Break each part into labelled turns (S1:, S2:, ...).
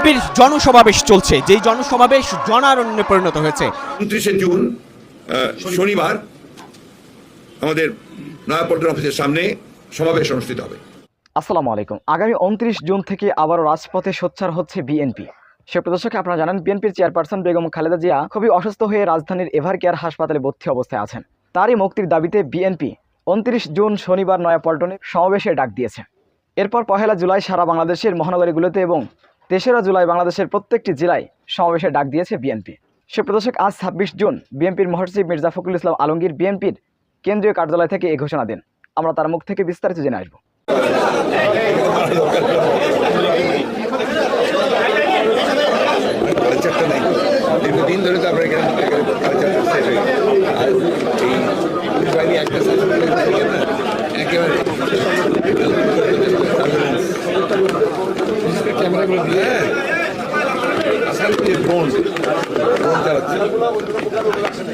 S1: বিএনপির জনসমাবেশ চলছে। যেই জনসমাবেশ জনারণ্যে পরিণত হয়েছে।
S2: উনত্রিশে জুন শনিবার আমাদের নয়াপল্টন অফিসের সামনে সমাবেশ অনুষ্ঠিত হবে।
S3: আসসালামু আলাইকুম। আগামী উনত্রিশ জুন থেকে আবারও রাজপথে সোচ্চার হচ্ছে বিএনপি। সে প্রদর্শকে আপনারা জানেন বিএনপির চেয়ারপারসন বেগম খালেদা জিয়া খুবই অসুস্থ হয়ে রাজধানীর এভার কেয়ার হাসপাতালে ভর্তি অবস্থায় আছেন। তারই মুক্তির দাবিতে বিএনপি উনত্রিশ জুন শনিবার নয়াপল্টনে সমাবেশে ডাক দিয়েছে। এরপর পহেলা জুলাই সারা বাংলাদেশের মহানগরীগুলোতে এবং তেসরা জুলাই বাংলাদেশের প্রত্যেকটি জেলায় সমাবেশে ডাক দিয়েছে বিএনপি। সে প্রদর্শক আজ ছাব্বিশ জুন বিএনপির মহাসচিব মির্জা ফখরুল ইসলাম আলমগীর বিএনপির কেন্দ্রীয় কার্যালয় থেকে এই ঘোষণা দেন। আমরা তার মুখ থেকে বিস্তারিত জেনে আসব
S2: নেই দীর্ঘদিন ধরে তো আমরা এখানে কালচারটা সেট হয়ে গেছে। আর এই পুলিশ বাহিনী একটা শাসন করে থেকে না একেবারে ক্যামেরাগুলো দিয়ে আসলে যে ড্রোন ড্রোন চালাচ্ছে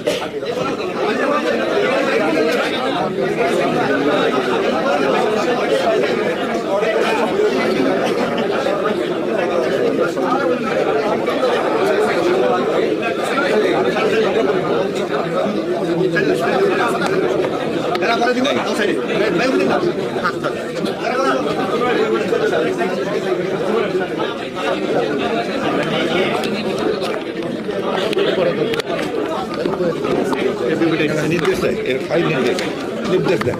S2: নির্দেশ দেয় এর ফাইল নির্দেশ নির্দেশ দেয়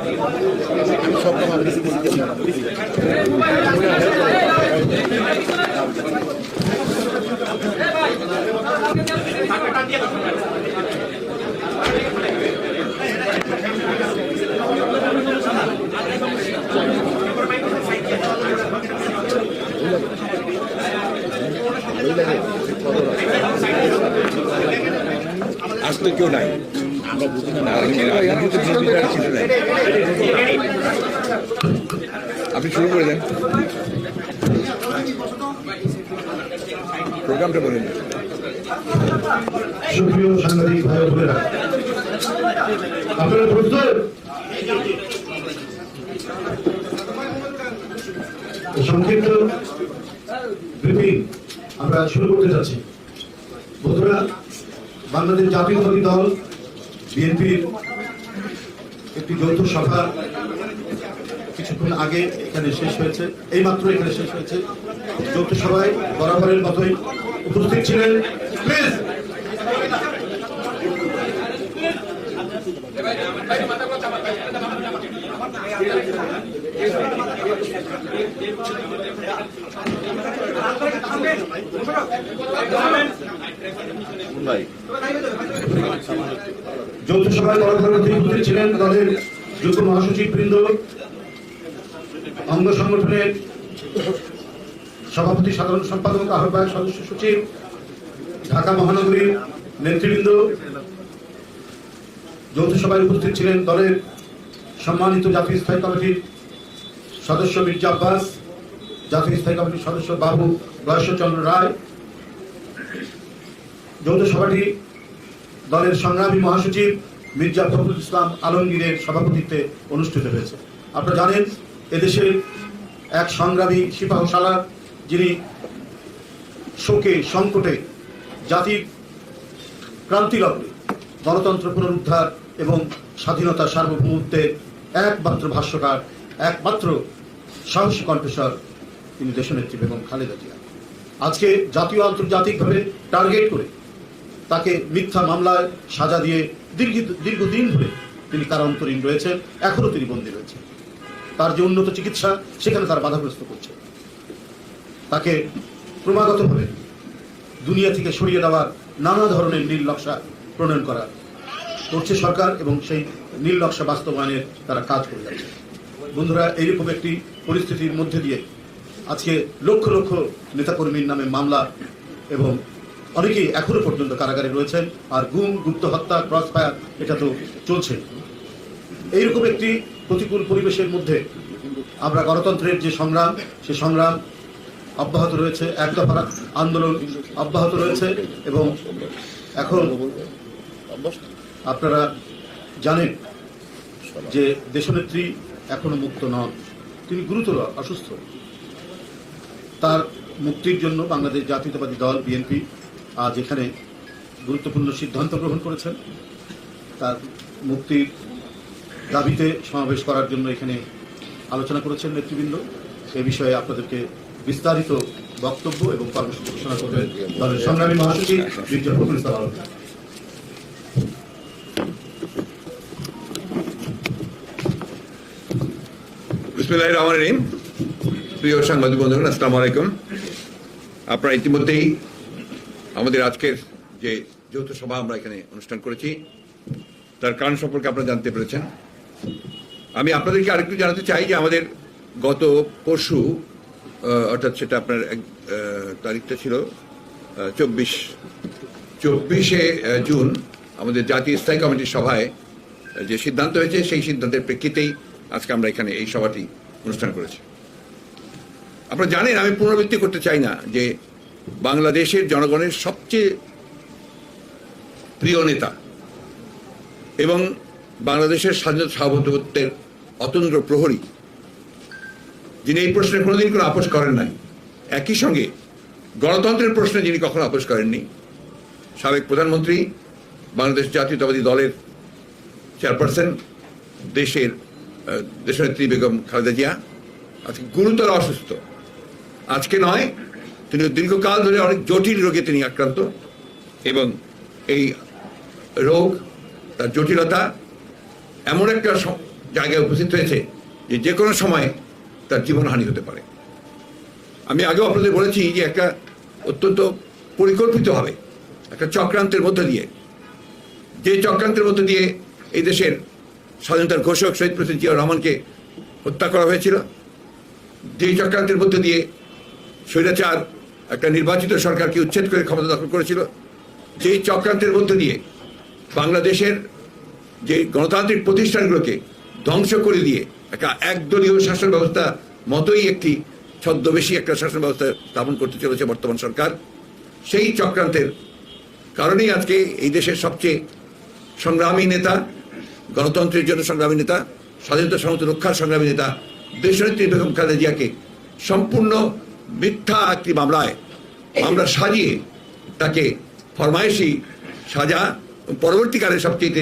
S2: কেউ নাই। আপনি শুরু করে দেন। প্রোগ্রামটা বলেন।
S4: সুপ্রিয় সাংবাদিক ভাই বোনেরা, আপনারা প্রস্তুত? সংক্ষিপ্ত ব্রিফিং আমরা শুরু করতে যাচ্ছি। বন্ধুরা, বাংলাদেশ জাতীয়তাবাদী দল বিএনপির একটি যৌথ সভা কিছুক্ষণ আগে এখানে শেষ হয়েছে। এই মাত্র এখানে শেষ হয়েছে। যৌথ সভায় বরাবরের মতোই উপস্থিত ছিলেন। প্লিজ! যৌথ সভায় ছিলেন দলের যুগ্ম অঙ্গ সংগঠনের সভাপতি সাধারণ সম্পাদক, আহ্বায়ক সদস্য সচিব, ঢাকা মহানগরীর নেতৃবৃন্দ। যৌথ সভায় উপস্থিত ছিলেন দলের সম্মানিত জাতীয় স্থায়ী কমিটির সদস্য মির্জা আব্বাস, জাতীয় স্থায়ী কমিটির সদস্য বাবু বয়সচন্দ্র রায়। যৌথ সভাটি দলের সংগ্রামী মহাসচিব মির্জা ফখরুল ইসলাম আলমগীরের সভাপতিত্বে অনুষ্ঠিত হয়েছে। আপনারা জানেন, এদেশের এক সংগ্রামী সিপাহ সালার যিনি শোকে সংকটে জাতির ক্রান্তি লগ্নে গণতন্ত্র পুনরুদ্ধার এবং স্বাধীনতা সার্বভৌমত্বের একমাত্র ভাষ্যকার, একমাত্র সাহসী কণ্ঠস্বর তিনি দেশনেত্রী বেগম খালেদা জিয়া। আজকে জাতীয় আন্তর্জাতিকভাবে টার্গেট করে তাকে মিথ্যা মামলায় সাজা দিয়ে দীর্ঘ দীর্ঘদিন ধরে তিনি কারান্তরীণ রয়েছেন এখনও তিনি বন্দী রয়েছেন। তার যে উন্নত চিকিৎসা, সেখানে তার বাধাগ্রস্ত করছে। তাকে ক্রমাগতভাবে দুনিয়া থেকে সরিয়ে দেওয়ার নানা ধরনের নীল নকশা প্রণয়ন করা করছে সরকার এবং সেই নীল নকশা বাস্তবায়নের তারা কাজ করে যাচ্ছে। বন্ধুরা, এইরকম একটি পরিস্থিতির মধ্যে দিয়ে আজকে লক্ষ লক্ষ নেতাকর্মীর নামে মামলা এবং অনেকেই এখনও পর্যন্ত কারাগারে রয়েছেন, আর গুম, গুপ্ত হত্যা, ক্রস ফায়ার, এটা তো চলছে। এইরকম একটি প্রতিকূল পরিবেশের মধ্যে আমরা গণতন্ত্রের যে সংগ্রাম, সে সংগ্রাম অব্যাহত রয়েছে। এক দফা আন্দোলন অব্যাহত রয়েছে এবং এখন আপনারা জানেন যে দেশনেত্রী এখনও মুক্ত নন। তিনি গুরুতর অসুস্থ। তার মুক্তির জন্য বাংলাদেশ জাতীয়তাবাদী দল, বিএনপি আজ এখানে গুরুত্বপূর্ণ সিদ্ধান্ত গ্রহণ করেছেন। তার মুক্তির দাবিতে সমাবেশ করার জন্য এখানে আলোচনা করেছেন নেতৃবৃন্দ। এ বিষয়ে আপনাদেরকে বিস্তারিত বক্তব্য এবং কর্মসূচি ঘোষণা করবেন দলের সংগ্রামী মহাসচিব মির্জা ফখরুল
S2: প্রিয় সাংবাদিক বন্ধুগণ, আসসালামু আলাইকুম। আপনারা ইতিমধ্যেই আমাদের আজকের যে যৌথ সভা আমরা এখানে অনুষ্ঠান করেছি, তার কারণ সম্পর্কে আপনারা জানতে পেরেছেন। আমি আপনাদেরকে আরেকটু জানাতে চাই যে আমাদের গত পরশু অর্থাৎ সেটা আপনার এক তারিখটা ছিল চব্বিশ, চব্বিশে জুন আমাদের জাতীয় স্থায়ী কমিটির সভায় যে সিদ্ধান্ত হয়েছে, সেই সিদ্ধান্তের প্রেক্ষিতেই আজকে আমরা এখানে এই সভাটি অনুষ্ঠান করেছি। আপনারা জানেন, আমি পুনরাবৃত্তি করতে চাই না যে বাংলাদেশের জনগণের সবচেয়ে প্রিয় নেতা এবং বাংলাদেশের স্বাধীনতা সার্বভৌমত্বের অতন্ত্র প্রহরী, যিনি এই প্রশ্নে কোনোদিন কোনো আপোষ করেন নাই। একই সঙ্গে গণতন্ত্রের প্রশ্নে যিনি কখনো আপোষ করেননি, সাবেক প্রধানমন্ত্রী, বাংলাদেশ জাতীয়তাবাদী দলের চেয়ারপারসন, দেশের দেশনেত্রী বেগম খালেদা জিয়া, আজকে গুরুতর অসুস্থ। আজকে নয় তিনি দীর্ঘকাল ধরে অনেক জটিল রোগে তিনি আক্রান্ত এবং এই রোগ, তার জটিলতা এমন একটা জায়গায় উপস্থিত হয়েছে যে যে কোনো সময় তার জীবনহানি হতে পারে। আমি আগেও আপনাদের বলেছি যে একটা অত্যন্ত পরিকল্পিতভাবে, একটা চক্রান্তের মধ্যে দিয়ে, যে চক্রান্তের মধ্যে দিয়ে এই দেশের স্বাধীনতার ঘোষক শহীদ প্রেসিডেন্ট জিয়া রহমানকে হত্যা করা হয়েছিল। যে চক্রান্তের মধ্যে দিয়ে স্বৈরাচার একটা নির্বাচিত সরকারকে উচ্ছেদ করে ক্ষমতা দখল করেছিল। যেই চক্রান্তের মধ্যে দিয়ে বাংলাদেশের যে গণতান্ত্রিক প্রতিষ্ঠানগুলোকে ধ্বংস করে দিয়ে একটা একদলীয় শাসন ব্যবস্থা মতোই একটি ছদ্মবেশী একটা শাসন ব্যবস্থা স্থাপন করতে চলেছে বর্তমান সরকার, সেই চক্রান্তের কারণেই আজকে এই দেশের সবচেয়ে সংগ্রামী নেতা, গণতন্ত্রের জন্য সংগ্রামী নেতা, স্বাধীনতা সমস্ত রক্ষার সংগ্রামী নেতা, দেশনেত্রী বেগম খালেদা জিয়াকে সম্পূর্ণ মিথ্যা একটি মামলায় মামলা সাজিয়ে তাকে ফরমায়েশি সাজা পরবর্তীকালে সবচেয়ে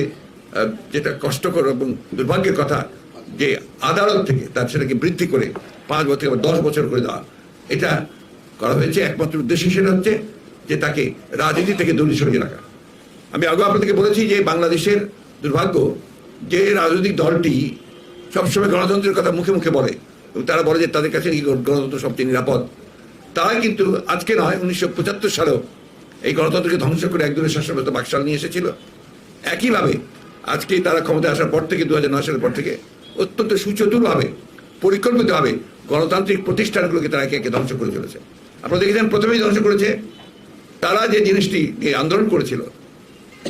S2: যেটা কষ্টকর এবং দুর্ভাগ্যের কথা, যে আদালত থেকে তার সেটাকে বৃদ্ধি করে পাঁচ বছর বা দশ বছর করে দেওয়া। এটা করা হয়েছে একমাত্র উদ্দেশ্য, সেটা হচ্ছে যে তাকে রাজনীতি থেকে দূরে সরিয়ে রাখা। আমি আগে আপনাদেরকে বলেছি যে বাংলাদেশের দুর্ভাগ্য যে রাজনৈতিক দলটি সবসময় গণতন্ত্রের কথা মুখে মুখে বলে। তারা বলে যে তাদের কাছে গণতন্ত্র সবচেয়ে নিরাপদ। তারা কিন্তু আজকে নয়, উনিশশো পঁচাত্তর সালেও এই গণতন্ত্রকে ধ্বংস করে একদলের শাসন ব্যবস্থা বাকশাল নিয়ে এসেছিল। একইভাবে আজকে তারা ক্ষমতায় আসার পর থেকে দু সালের পর থেকে অত্যন্ত সুচতুরভাবে, পরিকল্পিতভাবে গণতান্ত্রিক প্রতিষ্ঠানগুলোকে তারা একে একে ধ্বংস করে চলেছে। আপনারা দেখেছেন, প্রথমেই ধ্বংস করেছে তারা যে জিনিসটি নিয়ে আন্দোলন করেছিল,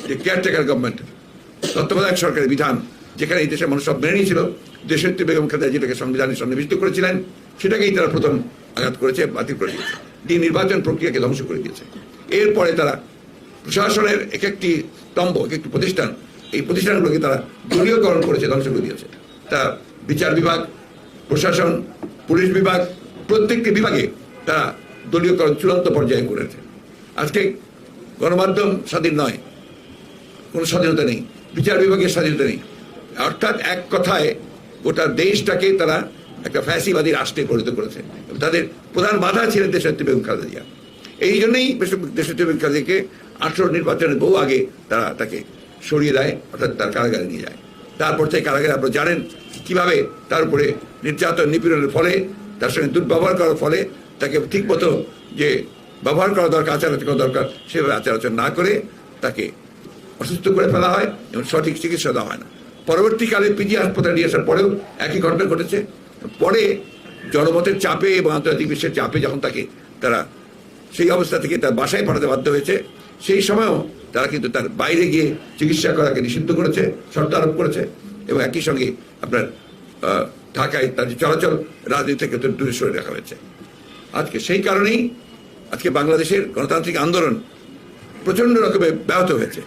S2: যে কেয়ারটেকার গভর্নমেন্ট তত্ত্বাবধায়ক সরকারের বিধান যেখানে এই দেশের মানুষ সব মেনে নিয়েছিল। দেশের বেগম খালেদা যেটাকে সংবিধানে সন্নিবেশিত করেছিলেন। সেটাকেই তারা প্রথম আঘাত করেছে, বাতিল করে দিয়েছে। দিয়ে নির্বাচন প্রক্রিয়াকে ধ্বংস করে দিয়েছে। এরপরে তারা প্রশাসনের এক একটি স্তম্ভ এক একটি প্রতিষ্ঠান, এই প্রতিষ্ঠানগুলোকে তারা দলীয়করণ করেছে, ধ্বংস করে দিয়েছে। তা বিচার বিভাগ, প্রশাসন, পুলিশ বিভাগ, প্রত্যেকটি বিভাগে তারা দলীয়করণ চূড়ান্ত পর্যায়ে করেছে। আজকে গণমাধ্যম স্বাধীন নয়, কোনো স্বাধীনতা নেই, বিচার বিভাগের স্বাধীনতা নেই। অর্থাৎ এক কথায় গোটা দেশটাকে তারা একটা ফ্যাসিবাদী রাষ্ট্রে পরিণত করেছে। এবং তাদের প্রধান বাধা ছিলেন দেশনেত্রী বেগম খালেদা জিয়া। এই জন্যই দেশনেত্রী বেগম খালেদা আঠারো নির্বাচনের বহু আগে তারা তাকে সরিয়ে দেয়, অর্থাৎ তার কারাগারে নিয়ে যায়। তারপর থেকে কারাগারে আপনারা জানেন কীভাবে তার উপরে নির্যাতন নিপীড়নের ফলে, তার সঙ্গে দুর্ব্যবহার করার ফলে তাকে ঠিকমতো যে ব্যবহার করা দরকার, আচার করা দরকার, সেভাবে আচার আচরণ না করে তাকে অসুস্থ করে ফেলা হয় এবং সঠিক চিকিৎসা দেওয়া হয় না। পরবর্তীকালে পিজি হাসপাতালে নিয়ে আসার পরেও একই ঘটনা ঘটেছে। পরে জনমতের চাপে এবং আন্তর্জাতিক বিশ্বের চাপে যখন তাকে তারা সেই অবস্থা থেকে তার বাসায় পাঠাতে বাধ্য হয়েছে, সেই সময়ও তারা কিন্তু তার বাইরে গিয়ে চিকিৎসা করাকে নিষিদ্ধ করেছে, শর্ত আরোপ করেছে এবং একই সঙ্গে আপনার ঢাকায় তার যে চলাচল রাজনীতি থেকে তো দূরে সরে রাখা হয়েছে। আজকে সেই কারণেই আজকে বাংলাদেশের গণতান্ত্রিক আন্দোলন প্রচণ্ড রকমের ব্যাহত হয়েছে।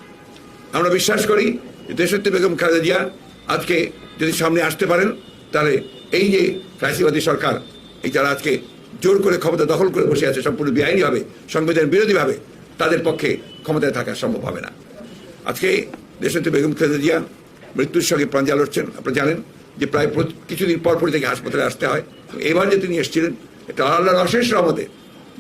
S2: আমরা বিশ্বাস করি দেশত্রী বেগম খালেদা জিয়া আজকে যদি সামনে আসতে পারেন, তাহলে এই যে ফ্যাসিবাদী সরকার, এই যারা আজকে জোর করে ক্ষমতা দখল করে বসে আছে, সম্পূর্ণ বেআইনি হবে সংবিধান বিরোধীভাবে, তাদের পক্ষে ক্ষমতায় থাকা সম্ভব হবে না। আজকে দেশনেত্রী বেগম খালেদা জিয়া মৃত্যুর সঙ্গে প্রাঞ্জা লড়ছেন আপনারা জানেন যে প্রায় কিছুদিন পর পরই থেকে হাসপাতালে আসতে হয়। এবার যে তিনি এসেছিলেন, এটা আল্লাহর অশেষ রহমতে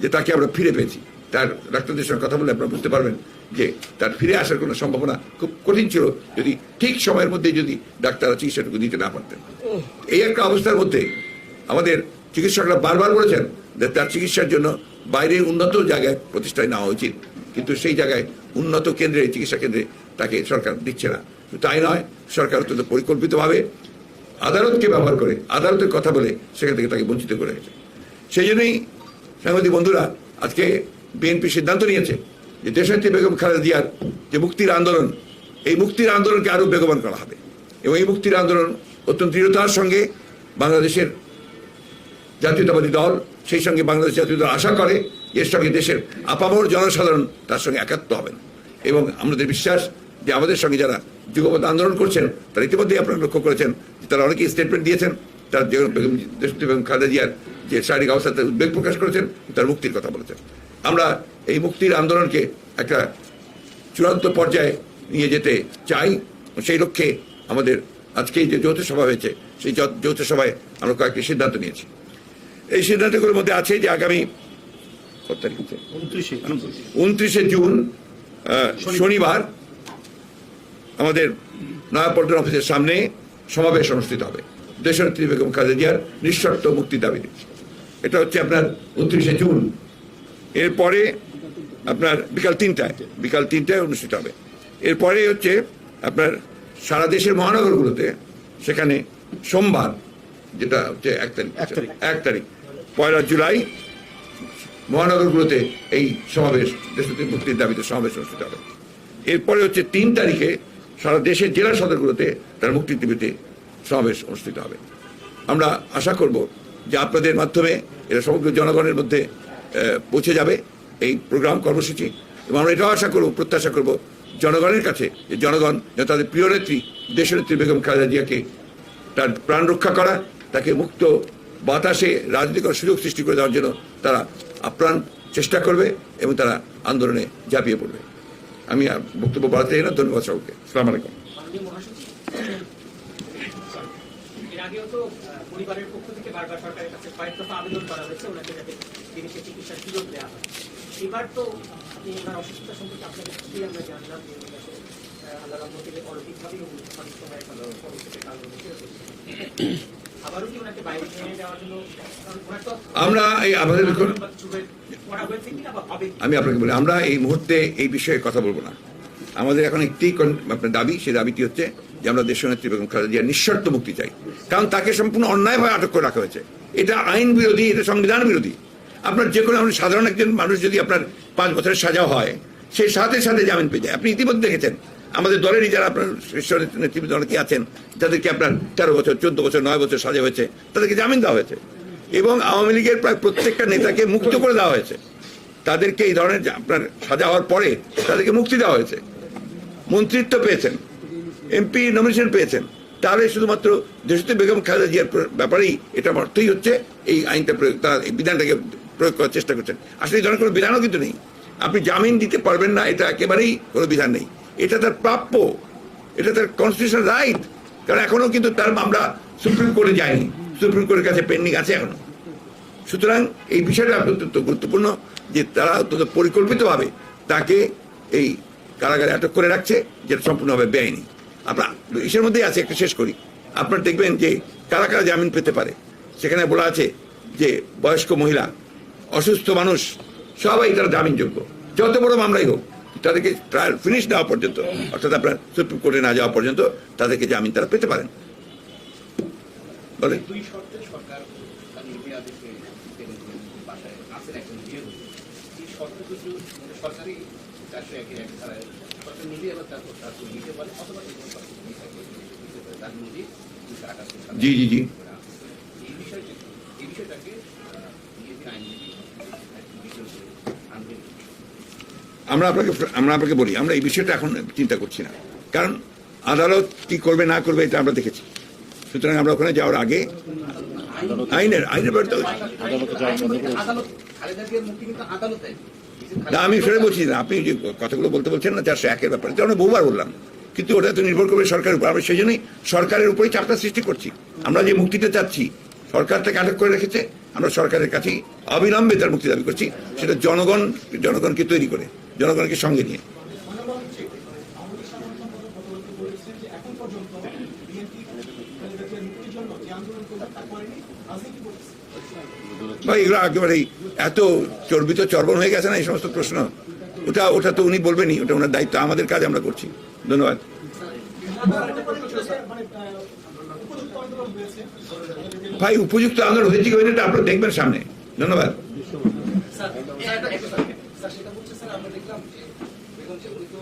S2: যে তাকে আমরা ফিরে পেয়েছি। তার ডাক্তারদের সঙ্গে কথা বলে আপনারা বুঝতে পারবেন যে তার ফিরে আসার কোনো সম্ভাবনা খুব কঠিন ছিল যদি ঠিক সময়ের মধ্যে যদি ডাক্তাররা চিকিৎসাটুকু দিতে না পারতেন। এই একটা অবস্থার মধ্যে আমাদের চিকিৎসকরা বারবার বলেছেন যে তার চিকিৎসার জন্য বাইরের উন্নত জায়গায় প্রতিষ্ঠায় নেওয়া উচিত। কিন্তু সেই জায়গায় উন্নত কেন্দ্রে, চিকিৎসা কেন্দ্রে তাকে সরকার দিচ্ছে না। তাই নয়, সরকার অত্যন্ত পরিকল্পিতভাবে আদালতকে ব্যবহার করে, আদালতের কথা বলে সেখান থেকে তাকে বঞ্চিত করে সেই জন্যই সাংবাদিক বন্ধুরা, আজকে বিএনপি সিদ্ধান্ত নিয়েছে যে দেশনেত্রী বেগম খালেদা জিয়ার যে মুক্তির আন্দোলন, এই মুক্তির আন্দোলনকে আরও বেগবান করা হবে। এবং এই মুক্তির আন্দোলন অত্যন্ত দৃঢ়তার সঙ্গে বাংলাদেশের জাতীয়তাবাদী দল, সেই সঙ্গে বাংলাদেশ জাতীয় দল আশা করে এর সঙ্গে দেশের আপামর জনসাধারণ তার সঙ্গে একাত্ম হবেন। এবং আমাদের বিশ্বাস যে আমাদের সঙ্গে যারা যুগপথ আন্দোলন করছেন, তারা ইতিমধ্যেই আপনারা লক্ষ্য করেছেন যে তারা অনেকেই স্টেটমেন্ট দিয়েছেন, তার বেগম খালেদা জিয়ার যে শারীরিক অবস্থাতে উদ্বেগ প্রকাশ করেছেন, তার মুক্তির কথা বলেছেন। আমরা এই মুক্তির আন্দোলনকে একটা চূড়ান্ত পর্যায়ে নিয়ে যেতে চাই। সেই লক্ষ্যে আমাদের আজকে যে যৌথ সভা হয়েছে সেই যৌথ সভায় আমরা কয়েকটি সিদ্ধান্ত নিয়েছি। এই সিদ্ধান্তগুলোর মধ্যে আছে যে আগামী কত তারিখ
S4: উনত্রিশে
S2: জুন শনিবার। আমাদের নয়াপল্টন অফিসের সামনে সমাবেশ অনুষ্ঠিত হবে। দেশনেত্রী বেগম খালেদা জিয়ার নিঃশর্ত মুক্তি দাবিতে এটা হচ্ছে আপনার উনত্রিশে জুন। এরপরে আপনার বিকাল তিনটায় বিকাল তিনটায় অনুষ্ঠিত হবে। এরপরে হচ্ছে আপনার সারা দেশের মহানগরগুলোতে সেখানে সোমবার যেটা হচ্ছে এক তারিখ।
S4: এক তারিখ।
S2: পয়লা জুলাই মহানগরগুলোতে এই সমাবেশ দেশনেত্রী মুক্তির দাবিতে সমাবেশ অনুষ্ঠিত হবে। এরপরে হচ্ছে তিন তারিখে সারা দেশের জেলা সদরগুলোতে তার মুক্তির দাবিতে সমাবেশ অনুষ্ঠিত হবে। আমরা আশা করব যে আপনাদের মাধ্যমে এটা সমগ্র জনগণের মধ্যে পৌঁছে যাবে। এই প্রোগ্রাম কর্মসূচি এবং আমরা এটাও আশা করব, প্রত্যাশা করব জনগণের কাছে যে জনগণ যেন তাদের প্রিয় নেত্রী, দেশনেত্রী বেগম খালেদা জিয়াকে তার প্রাণ রক্ষা করা, তাকে মুক্ত বাতাসে রাজনীতি করার সুযোগ সৃষ্টি করে দেওয়ার জন্য তারা আপ্রাণ চেষ্টা করবে এবং তারা আন্দোলনে ঝাঁপিয়ে পড়বে। আমি আর বক্তব্য বাড়াতে চাই না। ধন্যবাদ সকলকে। সালাম আলাইকুম।
S5: পরিবারের পক্ষ থেকে বারবার সরকারের কাছে কয়েক দফা আবেদন করা হয়েছে। ওনাকে যাতে বিদেশে চিকিৎসার সুযোগ দেওয়া হয়। এবার তো আপনি অসুস্থতা সম্পর্কে আপনাদের কাছেই আমরা জানলাম যে আল্লাহ রহমতে অলৌকিকভাবেই কাল আবারও কি ওনাকে বাইরে নিয়ে যাওয়ার জন্য
S2: আমরা এই আমাদের? আমি আপনাকে বলি আমরা এই মুহূর্তে এই বিষয়ে কথা বলব না। আমাদের এখন একটি আপনার দাবি সেই দাবিটি হচ্ছে যে আমরা দেশনেত্রী বেগম খালেদা জিয়ার নিঃশর্ত মুক্তি চাই। কারণ তাকে সম্পূর্ণ অন্যায়ভাবে আটক করে রাখা হয়েছে। এটা আইন বিরোধী এটা সংবিধান বিরোধী। আপনার যে কোনো সাধারণ একজন মানুষ যদি আপনার পাঁচ বছরের সাজা হয়, সে সাথে সাথে জামিন পেয়ে যায়। আপনি ইতিমধ্যে দেখেছেন, আমাদের দলেরই যারা আপনার শীর্ষ নেতৃবৃন্দ অনেকে আছেন, যাদেরকে আপনার তেরো বছর, চোদ্দ বছর, নয় বছর সাজা হয়েছে, তাদেরকে জামিন দেওয়া হয়েছে। এবং আওয়ামী লীগের প্রায় প্রত্যেকটা নেতাকে মুক্ত করে দেওয়া হয়েছে। তাদেরকে এই ধরনের আপনার সাজা হওয়ার পরে তাদেরকে মুক্তি দেওয়া হয়েছে। মন্ত্রিত্ব পেয়েছেন, এমপি নমিনেশন পেয়েছেন। তাহলে শুধুমাত্র দেশতে বেগম খালেদা জিয়ার ব্যাপারেই এটা অর্থই হচ্ছে এই আইনটা প্রয়োগ তারা বিধানটাকে প্রয়োগ করার চেষ্টা করছেন। আসলে ধরনের কোনো বিধানও কিন্তু নেই। আপনি জামিন দিতে পারবেন না, এটা একেবারেই কোনো বিধান নেই। এটা তার প্রাপ্য, এটা তার কনস্টিটিউশন রাইট কারণ এখনও কিন্তু তার মামলা সুপ্রিম কোর্টে যায়নি। সুপ্রিম কোর্টের কাছে পেন্ডিং আছে এখনও সুতরাং এই বিষয়টা অত্যন্ত গুরুত্বপূর্ণ যে তারা অত্যন্ত পরিকল্পিতভাবে তাকে এই কারাগারে আটক করে রাখছে, যেটা সম্পূর্ণভাবে বেআইনি। আপনার ইসের মধ্যেই আছে, একটা শেষ করি। আপনার দেখবেন যে কারা কারা জামিন পেতে পারে। সেখানে বলা আছে যে বয়স্ক মহিলা অসুস্থ মানুষ সবাই তারা জামিনযোগ্য। যত বড় মামলাই হোক তাদেরকে ট্রায়াল ফিনিশ দেওয়া পর্যন্ত অর্থাৎ আপনার সুপ্রিম কোর্টে না যাওয়া পর্যন্ত তাদেরকে জামিন তারা পেতে পারেন। বলে
S6: মানে
S2: জি, জি, জি।
S6: করে আছে। এই বিষয়টি এই বিষয়টাকে বিএনপি আইনজীবী বিষয় করে আনবেন
S2: আমরা আপনাকে আমরা আপনাকে বলি, আমরা এই বিষয়টা এখন চিন্তা করছি না। কারণ আদালত কি করবে, না করবে, এটা আমরা দেখেছি। সুতরাং আমরা ওখানে যাওয়ার আগে আইনের আইনের ব্যাপারে তো না, আমি ফেরে বলছি না আপনি যে কথাগুলো বলতে বলছেন না চারশো একের ব্যাপারে তো আমরা বহুবার বললাম। কিন্তু ওটা তো নির্ভর করবে সরকারের উপর। আমরা সেই জন্যই সরকারের উপরেই চাপটা সৃষ্টি করছি। আমরা যে মুক্তিটা চাচ্ছি, সরকার থেকে আটক করে রেখেছে। আমরা সরকারের কাছে অবিলম্বে তার মুক্তি দাবি করছি। সেটা জনগণ, জনগণকে তৈরি করে। জনগণকে সঙ্গে নিয়ে এগুলো একেবারেই এত চর্বিত চর্বণ হয়ে গেছে না এই সমস্ত প্রশ্ন ওটা ওটা তো উনি বলবেনই ওটা ওনার দায়িত্ব আমাদের কাজ আমরা করছি ধন্যবাদ ভাই উপযুক্ত আন্দোলন হয়েছে কি এটা আপনারা দেখবেন সামনে ধন্যবাদ
S6: স্যার এটা একটা স্যার স্যার সেটা বলছে স্যার আমরা দেখলাম যে বেগম যে উনি তো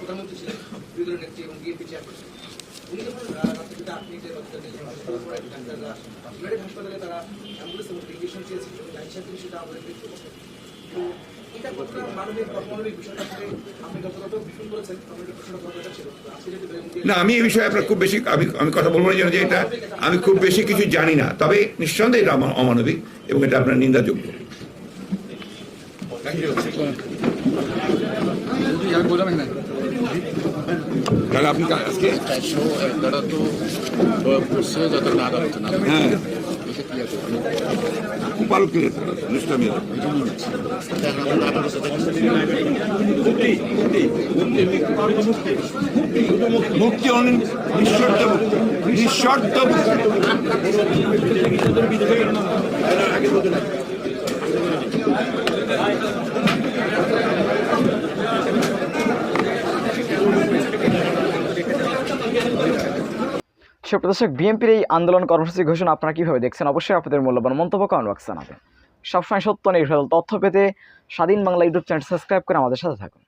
S6: আহ, প্রধানমন্ত্রী ছিলেন বিরোধী নেত্রী এবং বিএনপি চেয়ারপারসন। উনি যখন ডাক্তাররা ইউনাইটেড হাসপাতালে তারা অ্যাম্বুলেন্স এবং চেয়েছিল লাইন সেটা আমাদের দেখতে তো এটা কতটা মানবিক বা মানবিক বিষয়টা থেকে আপনি যতটা বিফল করেছেন? আপনার একটা প্রশ্ন করার কথা ছিল।
S2: না আমি এই বিষয়ে আপনার খুব বেশি আমি আমি কথা বলব না যে এটা আমি খুব বেশি কিছু জানি না। তবে নিঃসন্দেহে এটা আমার অমানবিক এবং এটা আপনার নিন্দাযোগ্য। তাহলে আপনি আজকে?
S7: চারশো এগারো তো পড়ছে যতটা আদালত না
S2: হ্যাঁ ভালো ক্লিয়ার নিশ্চয় মুক্তি নিঃশর্ত মুক্তি নিঃশর্ত মুক্তি
S3: সুপ্রদর্শক বিএনপির এই আন্দোলন কর্মসূচি ঘোষণা আপনারা কীভাবে দেখছেন? অবশ্যই আপনাদের মূল্যবান মন্তব্য কমেন্ট বক্সে জানাবেন। সবসময় সত্য নির্ভর তথ্য পেতে স্বাধীন বাংলা ইউটিউব চ্যানেল সাবস্ক্রাইব করে আমাদের সাথে থাকুন।